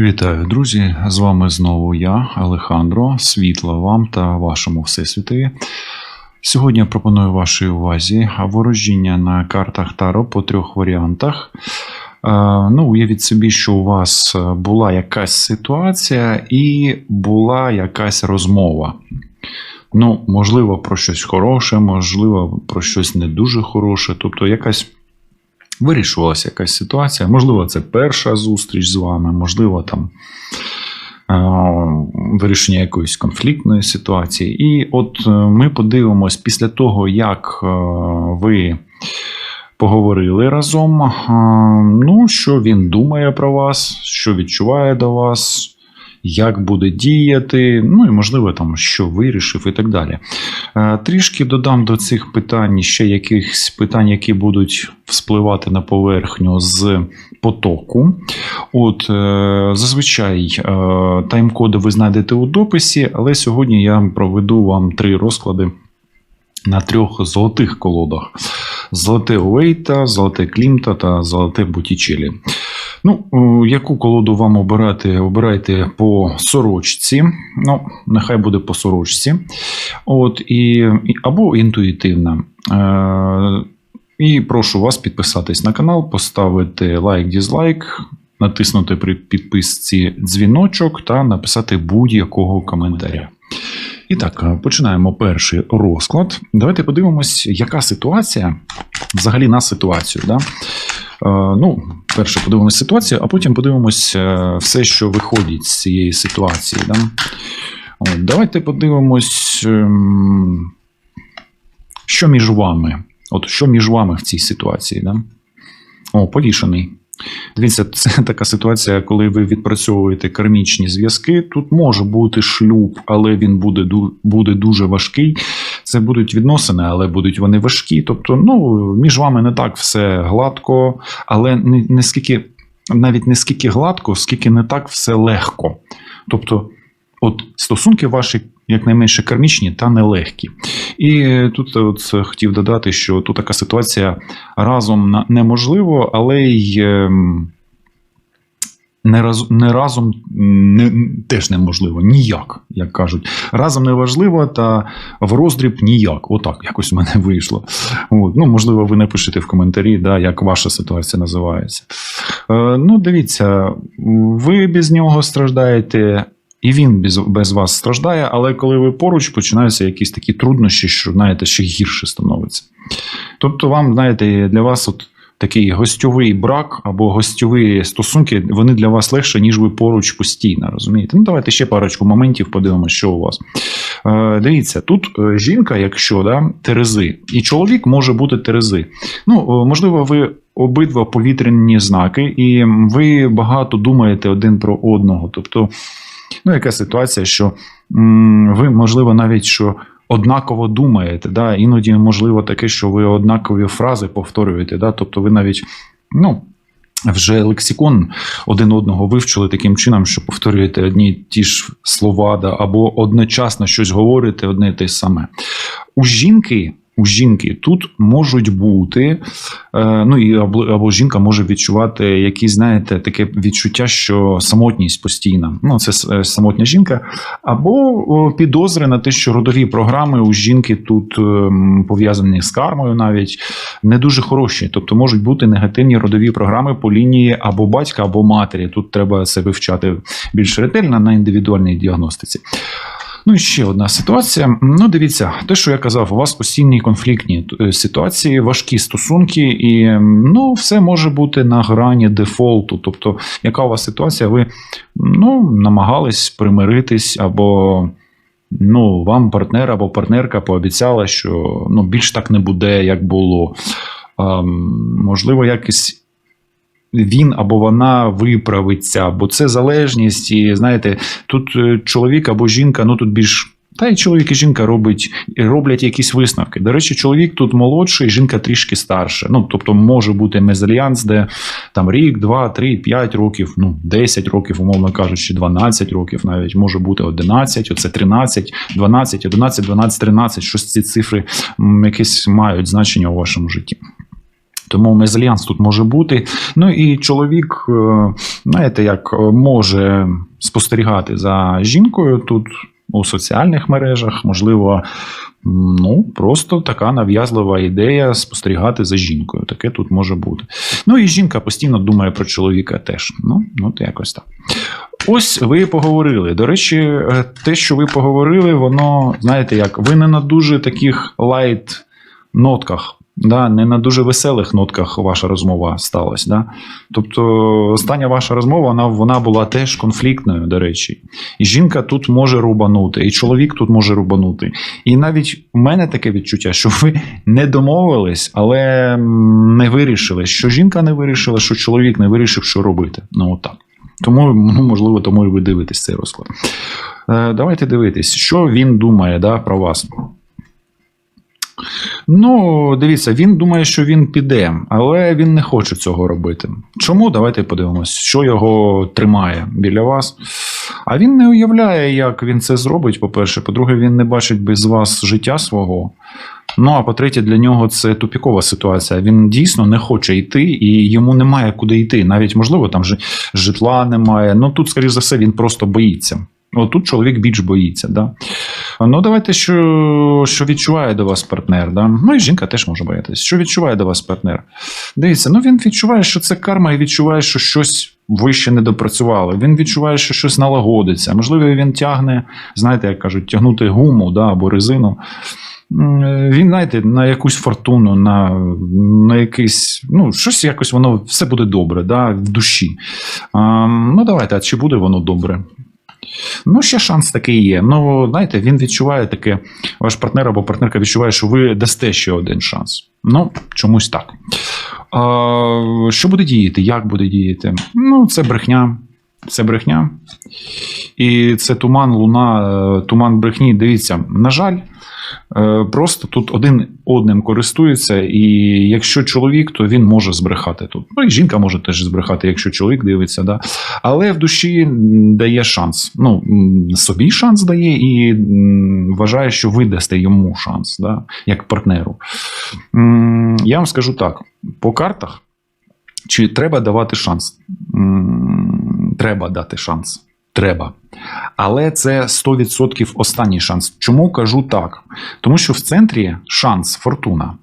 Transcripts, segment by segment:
Вітаю, друзі! З вами знову я, Алехандро. Світла вам та вашому всесвітові. Сьогодні я пропоную вашій увазі ворожіння на картах Таро по трьох варіантах. Е, Ну, уявіть собі, що у вас була якась ситуація і була якась розмова. Ну, можливо, про щось хороше, можливо, про щось не дуже хороше. Тобто, якась вирішувалася якась ситуація. Можливо, це перша зустріч з вами, можливо, там е, вирішення якоїсь конфліктної ситуації. І от е, ми подивимось після того, як е, ви поговорили разом, ну, що він думає про вас, що відчуває до вас. Як буде діяти, ну і можливо, там що вирішив, і так далі. Е, Трішки додам до цих питань ще якихось питань, які будуть вспливати на поверхню з потоку. От е, зазвичай е, тайм-коди ви знайдете у дописі, але сьогодні я проведу вам три розклади на трьох золотих колодах: золоте Уейта, золоте Клімта та золоте Бутічелі. Ну, е, яку колоду вам обирати? Обирайте по сорочці. Ну, нехай буде по сорочці. От, і, або інтуїтивна. Е, і прошу вас підписатись на канал, поставити лайк, дізлайк, натиснути при підписці дзвіночок та написати будь-якого коментаря. І так, е, починаємо перший розклад. Давайте подивимось, яка ситуація взагалі на ситуацію. Да? Е, Ну, перше подивимось ситуацію, а потім подивимось е, все, що виходить з цієї ситуації. Да? От, давайте подивимось, ем, що між вами. От що між вами в цій ситуації. Да? О, повішений. Дивіться, це така ситуація, коли ви відпрацьовуєте кармічні зв'язки. Тут може бути шлюб, але він буде, буде дуже важкий. Це будуть відносини, але будуть вони важкі. Тобто, ну, між вами не так все гладко, але не, не скільки, навіть не скільки гладко, скільки не так все легко. Тобто, от стосунки ваші якнайменше кармічні та нелегкі. І тут от хотів додати, що тут така ситуація разом неможливо, але й ем, не, раз, не разом не, теж неможливо. Ніяк, як кажуть. Разом неважливо, та в роздріб ніяк. Отак, якось в мене вийшло. От. Ну, можливо, ви напишете в коментарі, да, як ваша ситуація називається. Е, ну, дивіться, ви без нього страждаєте. І він без, без вас страждає, але коли ви поруч, починаються якісь такі труднощі, що знаєте, ще гірше становиться. Тобто, вам, знаєте, для вас от такий гостьовий брак або гостьові стосунки, вони для вас легше, ніж ви поруч постійно, розумієте? Ну, давайте ще парочку моментів подивимося, що у вас. Е, дивіться, тут е, жінка, якщо да, терези, і чоловік може бути терези. Ну, е, можливо, ви обидва повітряні знаки, і ви багато думаєте один про одного. Тобто, ну, яка ситуація, що м, ви, можливо, навіть що однаково думаєте. Да? Іноді можливо таке, що ви однакові фрази повторюєте. Да? Тобто ви навіть, ну. Вже лексикон один одного вивчили таким чином, що повторюєте одні ті ж слова, да, або одночасно щось говорите одне й те саме. У жінки, у жінки тут можуть бути, е, ну і або, жінка може відчувати якісь, знаєте, таке відчуття, що самотність постійна. Ну, це е, самотня жінка, або підозри на те, що родові програми у жінки тут ем, пов'язані з кармою, навіть не дуже хороші. Тобто можуть бути негативні родові програми по лінії або батька, або матері. Тут треба це вивчати більш ретельно на індивідуальній діагностиці. Ну і ще одна ситуація. Ну, дивіться, те, що я казав, у вас постійні конфліктні е, ситуації, важкі стосунки, і ну, все може бути на грані дефолту. Тобто, яка у вас ситуація? Ви ну, намагались примиритись, або ну, вам партнер або партнерка пообіцяла, що ну, більш так не буде, як було. Ем, можливо, якось він або вона виправиться, бо це залежність, і знаєте, тут е, чоловік або жінка, ну тут більш. Та й чоловік і жінка робить, роблять якісь висновки. До речі, чоловік тут молодший, жінка трішки старша. Ну, тобто, може бути мезальянс, де там рік, два, три, п'ять років, ну 10 років, умовно кажучи, 12 років, навіть може бути 11, оце 13, 12, 11, 12, 13, щось ці цифри м, якесь мають значення у вашому житті. Тому мезальянс тут може бути. Ну і чоловік, е, знаєте, як е, може спостерігати за жінкою тут у соціальних мережах, можливо, ну просто така нав'язлива ідея спостерігати за жінкою. Таке тут може бути. Ну і жінка постійно думає про чоловіка теж. Ну, ну то якось так. Ось ви поговорили. До речі, е, те, що ви поговорили, воно, знаєте, як ви не на дуже таких лайт нотках. Да, не на дуже веселих нотках ваша розмова сталася. Да? Тобто, остання ваша розмова вона, вона була теж конфліктною, до речі. І жінка тут може рубанути, і чоловік тут може рубанути. І навіть у мене таке відчуття, що ви не домовились, але не вирішили, що жінка не вирішила, що чоловік не вирішив, що робити. Ну, отак. Тому, ну, можливо, тому і ви дивитесь цей розклад. Е, давайте дивитись, що він думає да, про вас. Ну, дивіться, він думає, що він піде, але він не хоче цього робити. Чому? Давайте подивимось, що його тримає біля вас. А він не уявляє, як він це зробить. По-перше, по-друге, він не бачить без вас життя свого. Ну, а по-третє, для нього це тупікова ситуація. Він дійсно не хоче йти, і йому немає куди йти. Навіть, можливо, там жи- житла немає. Ну тут, скоріш за все, він просто боїться. От тут чоловік більш боїться. Да? Ну, давайте, що, що відчуває до вас партнер. Да? Ну і жінка теж може боятися. Що відчуває до вас партнер? Дивіться, ну він відчуває, що це карма, і відчуває, що щось ви ще не допрацювали. Він відчуває, що щось налагодиться. Можливо, він тягне, знаєте, як кажуть, тягнути гуму да, або резину. Він, знаєте, на якусь фортуну, на, на якийсь, ну, щось якось воно все буде добре, да, в душі. А, ну, давайте, а чи буде воно добре? Ну, ще шанс такий є. Ну, знаєте, він відчуває таке, ваш партнер або партнерка відчуває, що ви дасте ще один шанс. Ну, чомусь так. А, що буде діяти? Як буде діяти? Ну, це брехня. Це брехня. І це туман, луна, е, туман брехні. Дивіться, на жаль, е, просто тут один одним користується, і якщо чоловік, то він може збрехати тут. Ну і жінка може теж збрехати, якщо чоловік дивиться. Да? Але в душі дає шанс. Ну, собі шанс дає і вважає, що ви дасте йому шанс, да? як партнеру. Я вам скажу так: по картах. Чи треба давати шанс? Треба дати шанс. Треба. Але це 100% останній шанс. Чому кажу так? Тому що в центрі шанс, фортуна.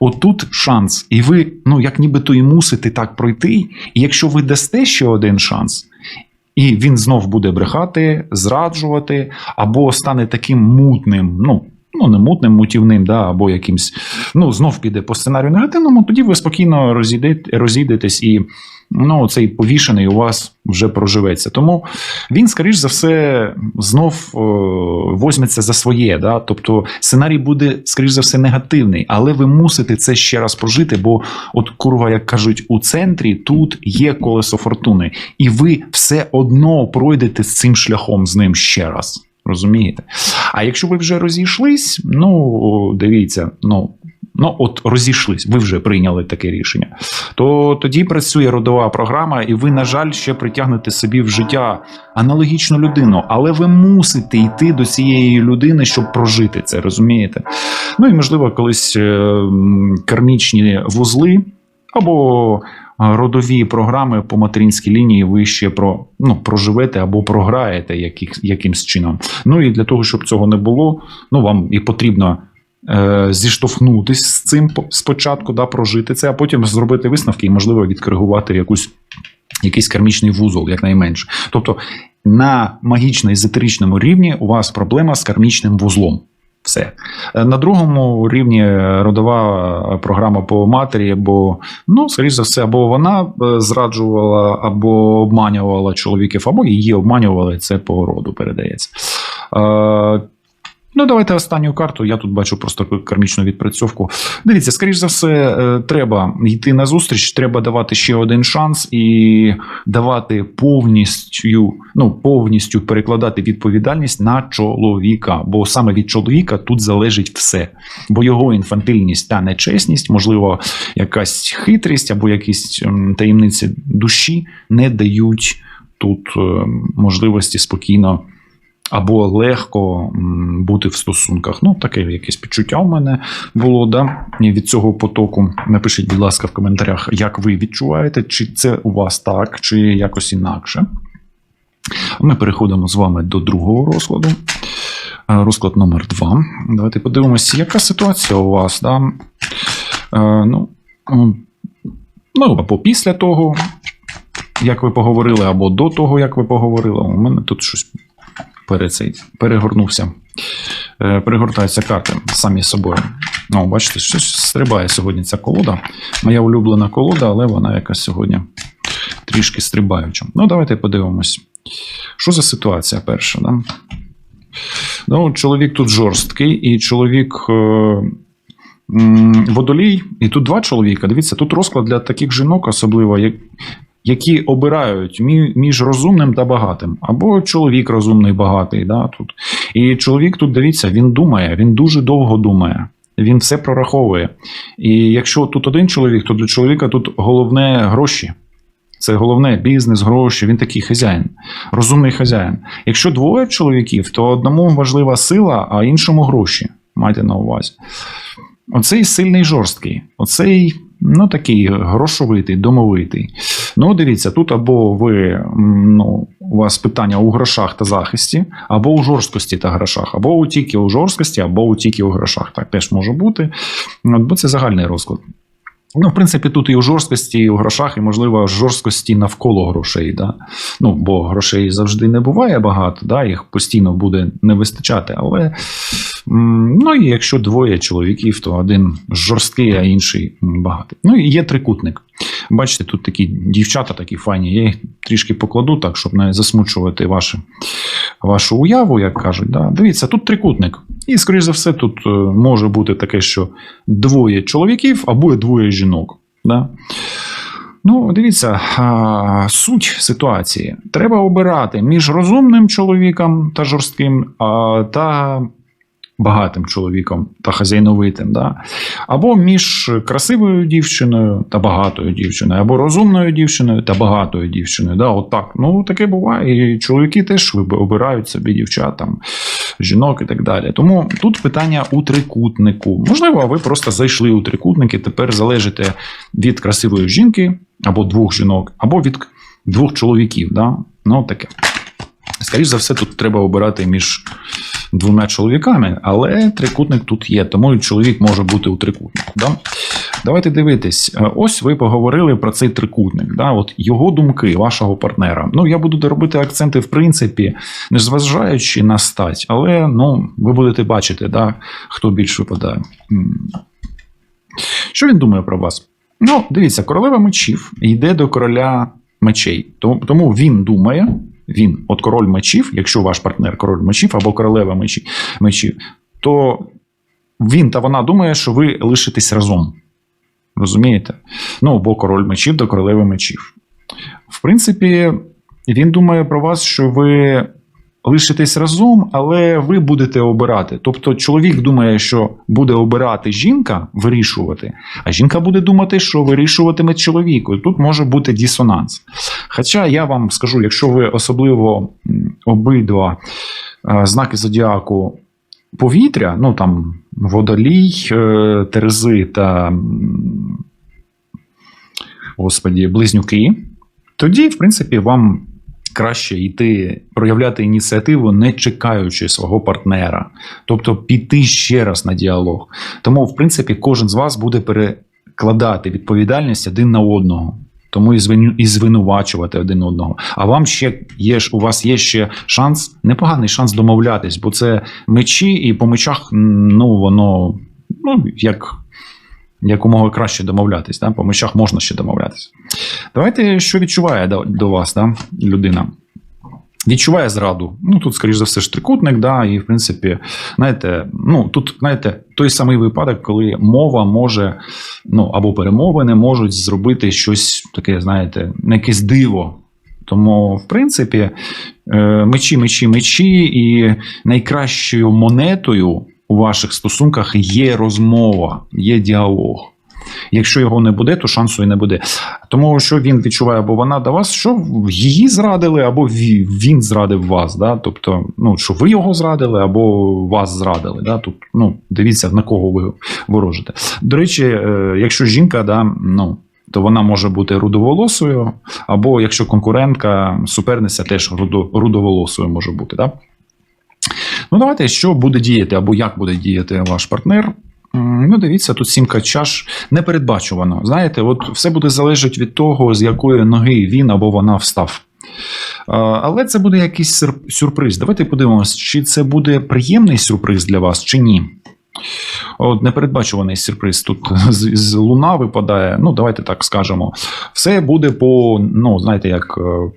Отут шанс, і ви, ну, як нібито і мусите так пройти. І якщо ви дасте ще один шанс, і він знов буде брехати, зраджувати, або стане таким мутним, ну, ну не мутним, мутівним, да, або якимсь, ну, знов піде по сценарію негативному, тоді ви спокійно розійдете, розійдетесь і ну, цей повішений у вас вже проживеться. Тому він, скоріш за все, знов о, возьметься за своє. Да? Тобто сценарій буде, скоріш за все, негативний, але ви мусите це ще раз прожити, бо, от курва, як кажуть, у центрі тут є колесо фортуни, і ви все одно пройдете з цим шляхом з ним ще раз. Розумієте? А якщо ви вже розійшлись, ну дивіться, ну. Ну, от розійшлись, ви вже прийняли таке рішення. То тоді працює родова програма, і ви, на жаль, ще притягнете собі в життя аналогічну людину, але ви мусите йти до цієї людини, щоб прожити це, розумієте? Ну і можливо, колись е, кармічні вузли або е, родові програми по материнській лінії ви ще про, ну, проживете або програєте яких, якимсь чином. Ну і для того, щоб цього не було, ну вам і потрібно. е, Зіштовхнутись з цим спочатку, да, прожити це, а потім зробити висновки і, можливо, відкоригувати якусь, якийсь кармічний вузол, якнайменше. Тобто на магічно-езотеричному рівні у вас проблема з кармічним вузлом. Все. Е, На другому рівні е, родова програма по матері, бо, ну, скоріш за все, або вона е, зраджувала, або обманювала чоловіків, або її обманювали, це по роду передається. Ну, давайте останню карту. Я тут бачу просто кармічну відпрацьовку. Дивіться, скоріш за все, е, треба йти на зустріч, треба давати ще один шанс і давати повністю, ну, повністю перекладати відповідальність на чоловіка. Бо саме від чоловіка тут залежить все. Бо його інфантильність та нечесність, можливо, якась хитрість або якісь ем, таємниці душі не дають тут е, можливості спокійно або легко бути в стосунках. Ну, таке якесь підчуття у мене було да, від цього потоку. Напишіть, будь ласка, в коментарях, як ви відчуваєте, чи це у вас так, чи якось інакше. Ми переходимо з вами до другого розкладу. Е, Розклад номер два. Давайте подивимося, яка ситуація у вас. Да? Е, ну, ну, або після того, як ви поговорили, або до того, як ви поговорили. У мене тут щось пере цей, перегорнувся. Е, Перегортаються карти самі собою. Ну, бачите, щось стрибає сьогодні ця колода. Моя улюблена колода, але вона якась сьогодні трішки стрибаюча. Ну, давайте подивимось. Що за ситуація перша? Да? Ну, чоловік тут жорсткий, і чоловік е, водолій, і тут два чоловіка. Дивіться, тут розклад для таких жінок, особливо, як, які обирають між розумним та багатим. Або чоловік розумний, багатий. Да, тут. І чоловік тут, дивіться, він думає, він дуже довго думає. Він все прораховує. І якщо тут один чоловік, то для чоловіка тут головне гроші. Це головне бізнес, гроші. Він такий хазяїн, розумний хазяїн. Якщо двоє чоловіків, то одному важлива сила, а іншому гроші. Майте на увазі. Оцей сильний жорсткий, оцей, ну такий грошовитий, домовитий. Ну, дивіться, тут або ви ну, у вас питання у грошах та захисті, або у жорсткості та грошах, або у тільки у жорсткості, або у тільки у грошах. Так теж може бути. От, бо це загальний розклад. Ну, в принципі, тут і у жорсткості, і у грошах, і, можливо, жорсткості навколо грошей. Да? Ну, бо грошей завжди не буває багато, да? їх постійно буде не вистачати. Але ну, і якщо двоє чоловіків, то один жорсткий, а інший багатий. Ну і є трикутник. Бачите, тут такі дівчата такі файні. Я їх трішки покладу так, щоб не засмучувати ваші, вашу уяву, як кажуть. Да? Дивіться, тут трикутник. І, скоріш за все, тут е, може бути таке, що двоє чоловіків або двоє жінок. Да? Ну, дивіться, суть ситуації. Треба обирати між розумним чоловіком та жорстким та багатим чоловіком та хазяйновитим. Да? Або між красивою дівчиною та багатою дівчиною, або розумною дівчиною та багатою дівчиною. Да? От так. Ну, таке буває. І чоловіки теж обирають собі дівчат, там, жінок і так далі. Тому тут питання у трикутнику. Можливо, ви просто зайшли у трикутник і тепер залежите від красивої жінки або двох жінок, або від двох чоловіків. Да? Ну, таке. Скоріше за все, тут треба обирати між двома чоловіками, але трикутник тут є, тому чоловік може бути у трикутнику. Да? Давайте дивитись. Е, Ось ви поговорили про цей трикутник. Да? От його думки, вашого партнера. Ну, я буду робити акценти, в принципі, не зважаючи на стать, але ну, ви будете бачити, да, хто більш випадає. Що він думає про вас? Ну, дивіться, королева мечів йде до короля мечей. Тому, тому він думає, він, от король мечів, якщо ваш партнер король мечів або королева мечі, мечів, то він та вона думає, що ви лишитесь разом. Розумієте? Ну, бо король мечів до королеви мечів. В принципі, він думає про вас, що ви лишитесь разом, але ви будете обирати. Тобто, чоловік думає, що буде обирати жінка, вирішувати, а жінка буде думати, що вирішуватиме чоловік. Тут може бути дисонанс. Хоча я вам скажу, якщо ви особливо обидва е, знаки зодіаку повітря, ну там водолій, е, терези та господі, близнюки, тоді, в принципі, вам краще йти проявляти ініціативу, не чекаючи свого партнера, тобто піти ще раз на діалог. Тому, в принципі, кожен з вас буде перекладати відповідальність один на одного. Тому і звину- і звинувачувати один одного. А вам ще є ж у вас є ще шанс, непоганий шанс домовлятись, бо це мечі, і по мечах ну воно ну як якомога краще домовлятись. Да? По мечах можна ще домовлятись. Давайте, що відчуває до, до вас, да, людина. Відчуває зраду. Ну тут, скоріш за все, ж трикутник, да, і в принципі, знаєте, ну тут, знаєте, той самий випадок, коли мова може, ну або перемовини можуть зробити щось таке, знаєте, якесь диво. Тому, в принципі, е, мечі, мечі, мечі, і найкращою монетою у ваших стосунках є розмова, є діалог. Якщо його не буде, то шансу і не буде. Тому що він відчуває або вона до вас, що її зрадили, або він зрадив вас. Да? Тобто, ну, що ви його зрадили, або вас зрадили. Да? Тут, ну, дивіться, на кого ви ворожите. До речі, е, якщо жінка, да, ну, то вона може бути рудоволосою, або якщо конкурентка, суперниця теж рудоволосою може бути. Да? Ну, давайте, що буде діяти, або як буде діяти ваш партнер. Ну, дивіться, тут сімка чаш непередбачувано. Знаєте, от все буде залежати від того, з якої ноги він або вона встав. Але це буде якийсь сюрприз. Давайте подивимося, чи це буде приємний сюрприз для вас, чи ні. От непередбачуваний сюрприз. Тут з, з луна випадає. Ну, давайте так скажемо. Все буде по, ну, знаєте, як е,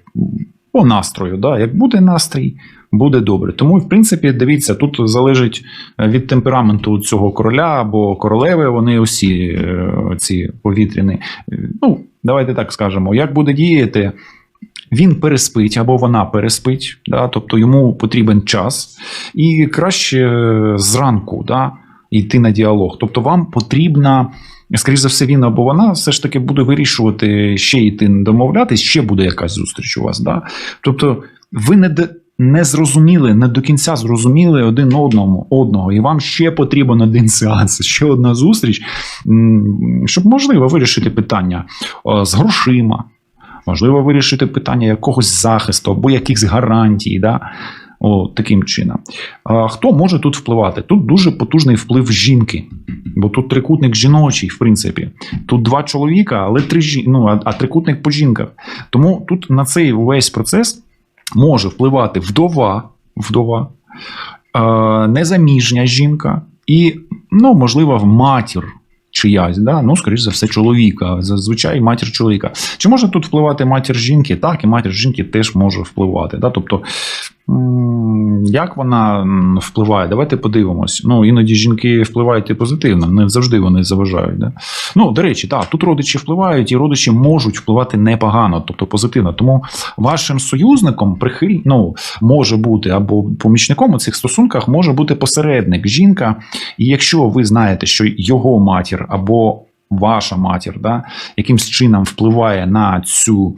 по настрою. Да? Як буде настрій, буде добре. Тому, в принципі, дивіться, тут залежить від темпераменту цього короля або королеви. Вони усі е, ці повітряні. Е, Ну, давайте так скажемо, як буде діяти. Він переспить або вона переспить, да, тобто йому потрібен час, і краще е, зранку да, йти на діалог. Тобто вам потрібна, скоріш за все, він або вона все ж таки буде вирішувати ще йти домовлятись, ще буде якась зустріч у вас. Да? Тобто ви не, не зрозуміли, не до кінця зрозуміли один одному одного, і вам ще потрібен один сеанс, ще одна зустріч, щоб можливо вирішити питання е, з грошима. Можливо, вирішити питання якогось захисту або якихось гарантій, да? О, таким чином. А хто може тут впливати? Тут дуже потужний вплив жінки, бо тут трикутник жіночий, в принципі. Тут два чоловіка, але три жі... ну, а, трикутник по жінках. Тому тут на цей весь процес може впливати вдова, вдова, е, незаміжня жінка і, ну, можливо, матір чиясь, да? ну, скоріш за все, чоловіка. Зазвичай матір чоловіка. Чи може тут впливати матір жінки? Так, і матір жінки теж може впливати. Да? Тобто, як вона впливає? Давайте подивимось. Ну, іноді жінки впливають і позитивно, не завжди вони заважають. Да? Ну, до речі, так, тут родичі впливають, і родичі можуть впливати непогано, тобто позитивно. Тому вашим союзником прихиль, ну, може бути або помічником у цих стосунках може бути посередник, жінка. І якщо ви знаєте, що його матір або ваша матір да, якимсь чином впливає на цю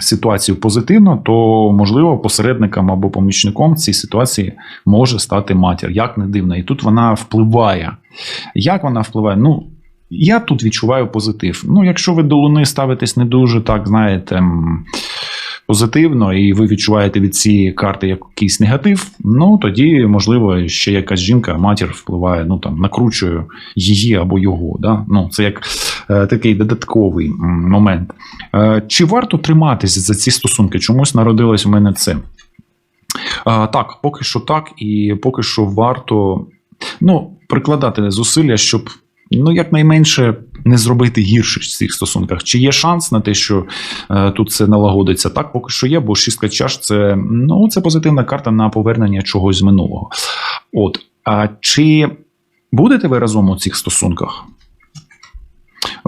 ситуацію позитивно, то можливо посередником або помічником цій ситуації може стати матір. Як не дивно, і тут вона впливає. Як вона впливає? Ну. Я тут відчуваю позитив. Ну, якщо ви до Луни ставитесь не дуже так, знаєте, позитивно, і ви відчуваєте від цієї карти якийсь негатив, ну тоді, можливо, ще якась жінка, матір впливає, ну там накручує її або його. Да? Ну, це як е, такий додатковий момент. Е, чи варто триматися за ці стосунки? Чомусь народилось у мене це. А, так, поки що так, і поки що варто ну, прикладати зусилля, щоб ну, якнайменше не зробити гірше в цих стосунках. Чи є шанс на те, що е, тут це налагодиться? Так, поки що є, бо шістка чаш це, ну, це позитивна карта на повернення чогось з минулого. От. А чи будете ви разом у цих стосунках?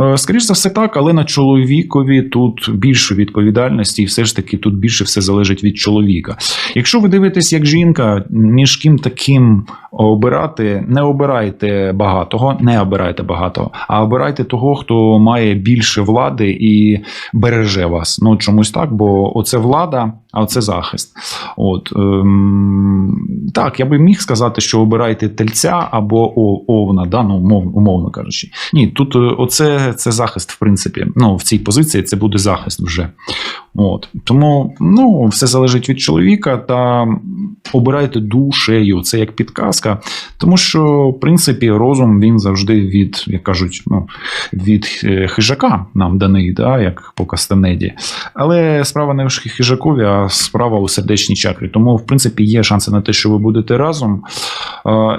Е, Скоріш за все, так, але на чоловікові тут більше відповідальності, і все ж таки тут більше все залежить від чоловіка. Якщо ви дивитесь як жінка, між ким таким обирати, не обирайте багатого, не обирайте багатого, а обирайте того, хто має більше влади і береже вас. Ну чомусь так, бо оце влада, а оце захист. От ем, так, я би міг сказати, що обирайте тельця або овна, да, ну, умов- умовно кажучи. Ні, тут е, оце це захист, в принципі. Ну, в цій позиції це буде захист вже. От. Тому ну, все залежить від чоловіка та обирайте душею. Це як підказка. Тому що, в принципі, розум він завжди від, як кажуть, ну, від е, хижака нам даний, да, як по Кастанеді. Але справа не в хижакові, а справа у сердечній чакрі. Тому, в принципі, є шанси на те, що ви будете разом.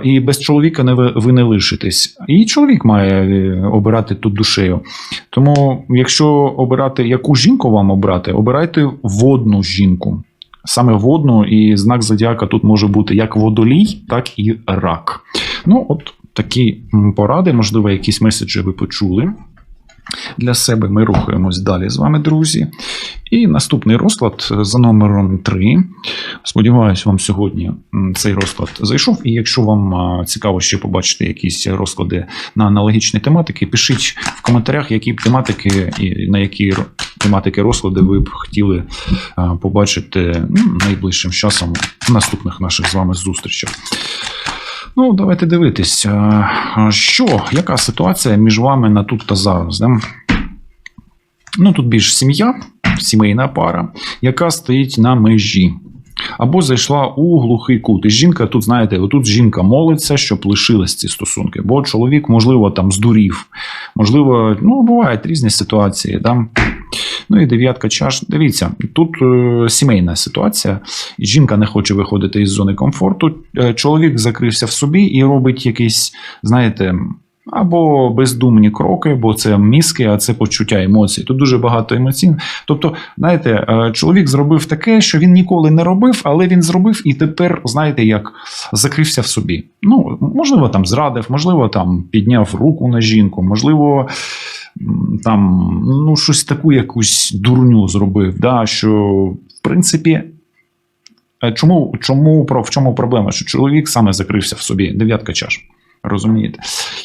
І без чоловіка не ви, ви не лишитесь. І чоловік має е, обирати тут душею. Тому, якщо обирати, яку жінку вам обрати, обирайте водну жінку. Саме водну, і знак зодіака тут може бути як водолій, так і рак. Ну, от такі поради, можливо, якісь меседжі ви почули. для себе. Ми рухаємось далі з вами, друзі. І наступний розклад за номером 3. Сподіваюсь, вам сьогодні цей розклад зайшов. І якщо вам цікаво ще побачити якісь розклади на аналогічні тематики, пишіть в коментарях, які тематики і на які тематики розклади ви б хотіли побачити ну, найближчим часом в наступних наших з вами зустрічах. Ну, давайте дивитись, а що, яка ситуація між вами на тут та зараз. Да? Ну, тут більш сім'я, сімейна пара, яка стоїть на межі. Або зайшла у глухий кут. І жінка, тут, знаєте, отут жінка молиться, щоб лишились ці стосунки. Бо чоловік, можливо, там здурів. Можливо, ну, бувають різні ситуації. Да? Ну і дев'ятка чаш. Дивіться, тут е, сімейна ситуація. Жінка не хоче виходити із зони комфорту. Е, Чоловік закрився в собі і робить якийсь, знаєте, або бездумні кроки, бо це мізки, а це почуття емоцій. Тут дуже багато емоцій. Тобто, знаєте, е, чоловік зробив таке, що він ніколи не робив, але він зробив і тепер, знаєте, як закрився в собі. Ну, можливо, там зрадив, можливо, там підняв руку на жінку, можливо. Там ну щось таку якусь дурню зробив, да, що в принципі Е, Чому, чому в чому проблема? Що чоловік саме закрився в собі, дев'ятка чаш. Розумієте?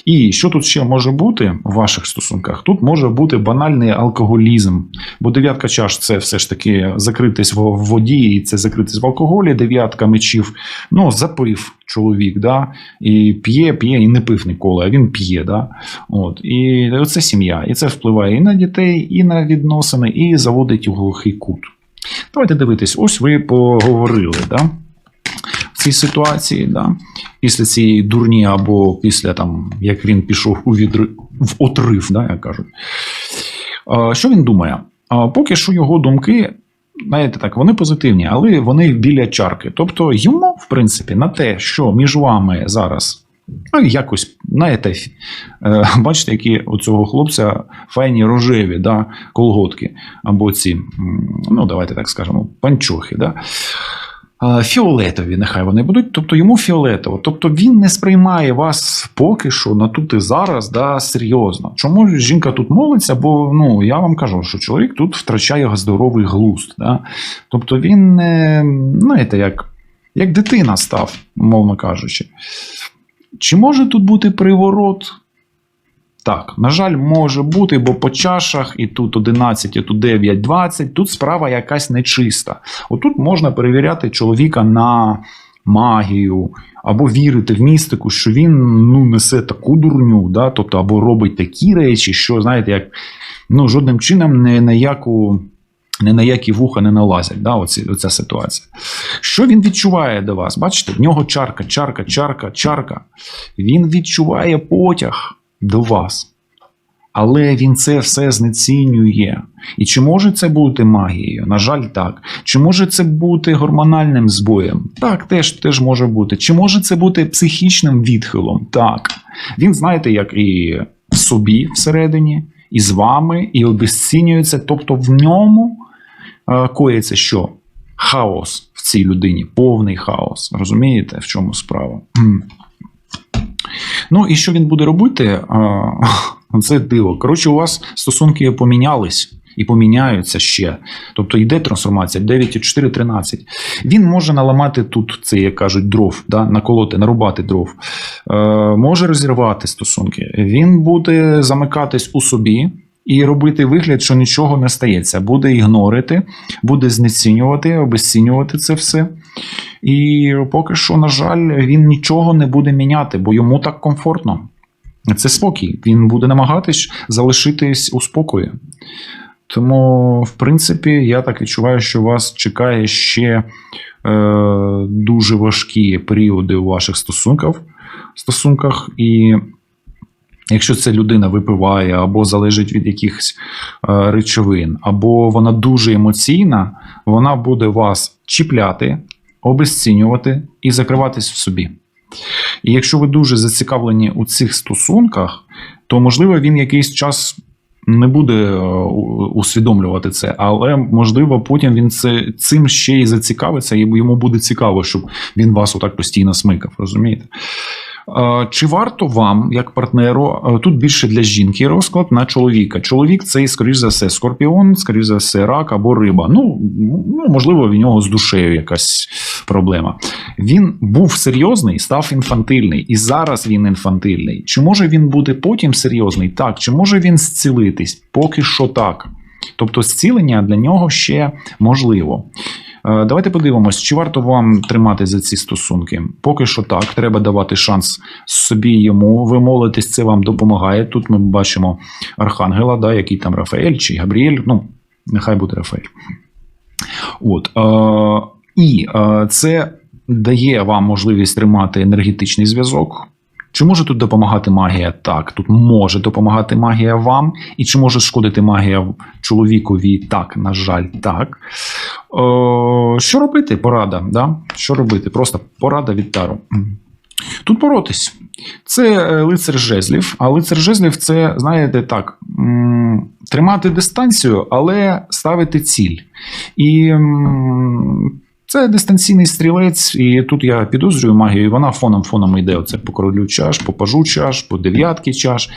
І що тут ще може бути в ваших стосунках? Тут може бути банальний алкоголізм. Бо дев'ятка чаш це все ж таки закритись в воді, і це закритись в алкоголі. Дев'ятка мечів, ну, запив чоловік, да? і п'є, п'є, і не пив ніколи, а він п'є. Да? От. І це сім'я. І це впливає і на дітей, і на відносини, і заводить у глухий кут. Давайте дивитись, ось ви поговорили, да? Цій ситуації, да? після цієї дурні, або після там, як він пішов у відри... в отрив, да, як кажуть. Що він думає? Поки що його думки, знаєте так, вони позитивні, але вони біля чарки. Тобто йому, в принципі, на те, що між вами зараз. Ну, якось, знаєте, е, бачите, які у цього хлопця файні рожеві да, колготки, або ці, ну, давайте так скажемо, панчохи. Да. Фіолетові, нехай вони будуть, тобто йому фіолетово. Тобто він не сприймає вас поки що на тут і зараз да, серйозно. Чому жінка тут молиться? Бо ну, я вам кажу, що чоловік тут втрачає здоровий глузд. Да? Тобто він, знаєте, як, як дитина став, мовно кажучи. Чи може тут бути приворот? Так, на жаль, може бути, бо по чашах і тут 11, і тут 9, 20, тут справа якась нечиста. Отут можна перевіряти чоловіка на магію, або вірити в містику, що він ну, несе таку дурню, да? тобто, або робить такі речі, що, знаєте, як ну, жодним чином не на яку. Не на які вуха не налазять, да, оці, оця ситуація. Що він відчуває до вас? Бачите, в нього чарка, чарка, чарка, чарка. Він відчуває потяг до вас. Але він це все знецінює. І чи може це бути магією? На жаль, так. Чи може це бути гормональним збоєм? Так, теж, теж може бути. Чи може це бути психічним відхилом? Так. Він, знаєте, як і в собі всередині, і з вами, і обезцінюється. Тобто в ньому е, коїться що? Хаос в цій людині, повний хаос. Розумієте, в чому справа? Ну і що він буде робити? Це диво. Коротше, у вас стосунки помінялись. І поміняються ще. Тобто йде трансформація 9,4, 13. Він може наламати тут, це як кажуть, дров, да? наколоти, нарубати дров. Е, може розірвати стосунки. Він буде замикатись у собі і робити вигляд, що нічого не стається. Буде ігнорити, буде знецінювати, обесцінювати це все. І поки що, на жаль, він нічого не буде міняти, бо йому так комфортно. Це спокій. Він буде намагатись залишитись у спокої. Тому, в принципі, я так відчуваю, що вас чекає ще е, дуже важкі періоди у ваших стосунках, стосунках. І якщо ця людина випиває або залежить від якихось е, речовин, або вона дуже емоційна, вона буде вас чіпляти, обесцінювати і закриватись в собі. І якщо ви дуже зацікавлені у цих стосунках, то можливо він якийсь час не буде е, усвідомлювати це, але можливо потім він це цим ще й зацікавиться, і йому буде цікаво, щоб він вас отак постійно смикав. Розумієте? Е, Чи варто вам, як партнеру, е, тут більше для жінки розклад на чоловіка? Чоловік це, скоріш за все, скорпіон, скоріш за все, рак або риба. Ну, ну можливо, в нього з душею якась проблема. Він був серйозний, став інфантильний, і зараз він інфантильний. Чи може він бути потім серйозний? Так, чи може він зцілитись? Поки що так. Тобто, зцілення для нього ще можливо. Е, Давайте подивимось, чи варто вам тримати за ці стосунки. Поки що так, треба давати шанс собі йому. Ви молитесь, це вам допомагає. Тут ми бачимо Архангела, да, який там Рафаель чи Габріель. Ну, нехай буде Рафаель. От, е, і е, це дає вам можливість тримати енергетичний зв'язок. Чи може тут допомагати магія? Так, тут може допомагати магія вам, і чи може шкодити магія чоловікові? Так, на жаль, так. Е, що робити? Порада. Да? Що робити? Просто порада від Тару. Тут боротись. Це е, лицар жезлів, а лицар жезлів це, знаєте, так, тримати дистанцію, але ставити ціль. І це дистанційний стрілець, і тут я підозрюю магію, і вона фоном-фоном йде. Оце по королю чаш, по пажу чаш, по дев'ятки чаш.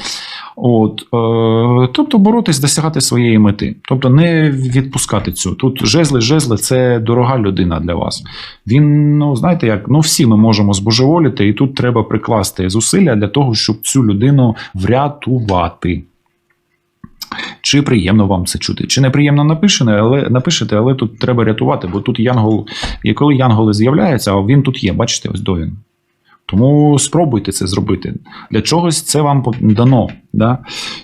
От, е, тобто боротись, досягати своєї мети. Тобто не відпускати цю. Тут жезли, жезли це дорога людина для вас. Він, ну знаєте, як ну всі ми можемо збожеволіти, і тут треба прикласти зусилля для того, щоб цю людину врятувати. Чи приємно вам це чути? Чи неприємно напишете, але напишете, але тут треба рятувати, бо тут янгол, і коли янголи з'являються, а він тут є, бачите, ось до він. Тому спробуйте це зробити. Для чогось це вам дано. Да?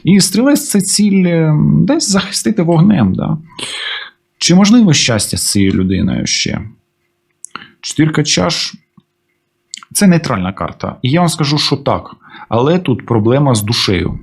І стрілець це ціль е, десь захистити вогнем. Да? Чи можливо щастя з цією людиною ще? Четвірка чаш це нейтральна карта. І я вам скажу, що так. Але тут проблема з душею.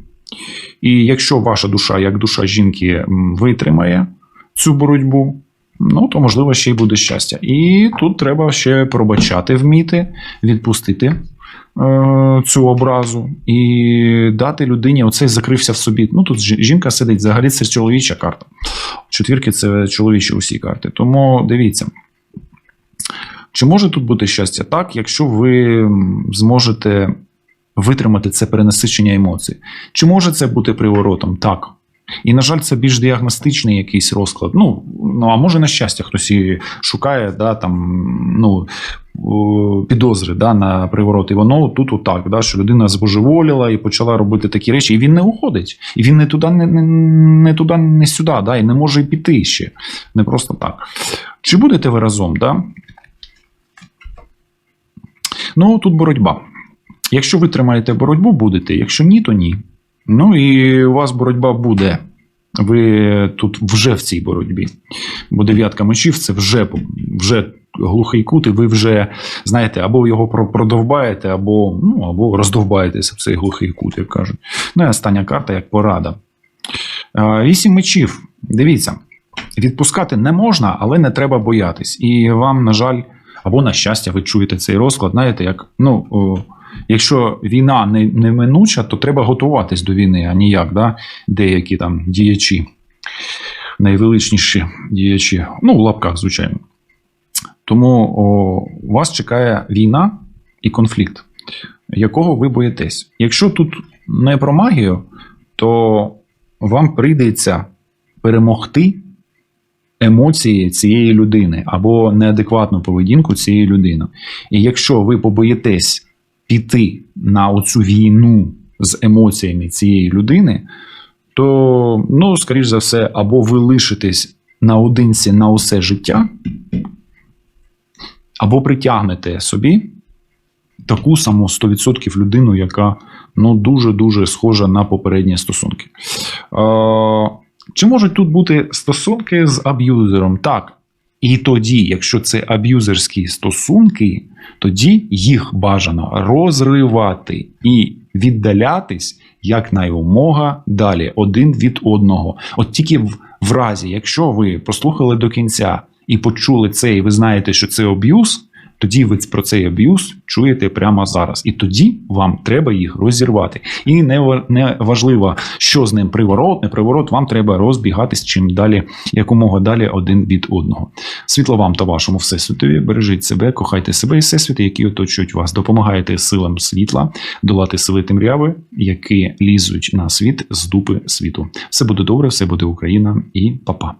І якщо ваша душа, як душа жінки, витримає цю боротьбу, ну то можливо ще й буде щастя. І тут треба ще пробачати, вміти, відпустити е, цю образу і дати людині оцей закрився в собі. Ну тут жінка сидить, взагалі це чоловіча карта. Четвірки це чоловічі усі карти. Тому дивіться. Чи може тут бути щастя? Так, якщо ви зможете витримати це перенасичення емоцій. Чи може це бути приворотом? Так. І, на жаль, це більш діагностичний якийсь розклад. Ну, ну а може, на щастя, хтось і шукає да, там, ну, підозри да, на приворот. І воно тут отак, да, що людина збожеволіла і почала робити такі речі, і він не уходить. І він не туди, не, не, туди, не сюди, да, і не може піти ще. Не просто так. Чи будете ви разом? Да? Ну, тут боротьба. Якщо ви тримаєте боротьбу, будете. Якщо ні, то ні. Ну і у вас боротьба буде. Ви тут вже в цій боротьбі. Бо дев'ятка мечів це вже, вже глухий кут, і ви вже знаєте, або його продовбаєте, або, ну, або роздовбаєтеся в цей глухий кут, як кажуть. Ну і остання карта як порада. Вісім мечів. Дивіться, відпускати не можна, але не треба боятись. І вам, на жаль, або на щастя, ви чуєте цей розклад. Знаєте, як ну. Якщо війна не, неминуча, то треба готуватись до війни, а ніяк, да? деякі там діячі, найвеличніші діячі, ну, в лапках, звичайно. Тому о, вас чекає війна і конфлікт, якого ви боїтесь. Якщо тут не про магію, то вам прийдеться перемогти емоції цієї людини або неадекватну поведінку цієї людини. І якщо ви побоїтесь піти на оцю війну з емоціями цієї людини, то, ну, скоріш за все, або ви лишитесь наодинці на усе життя, або притягнете собі таку саму 100% людину, яка ну, дуже-дуже схожа на попередні стосунки. Е, чи можуть тут бути стосунки з аб'юзером? Так. І тоді, якщо це аб'юзерські стосунки, тоді їх бажано розривати і віддалятись як наймога далі, один від одного. От тільки в, разі, якщо ви послухали до кінця і почули це, і ви знаєте, що це аб'юз, тоді ви про цей аб'юз чуєте прямо зараз. І тоді вам треба їх розірвати. І не, не важливо, що з ним приворот, не приворот, вам треба розбігатись чим далі, якомога далі один від одного. Світло вам та вашому всесвітові. Бережіть себе, кохайте себе і всесвіти, які оточують вас. Допомагайте силам світла долати сили темряви, які лізуть на світ з дупи світу. Все буде добре, все буде Україна і па-па.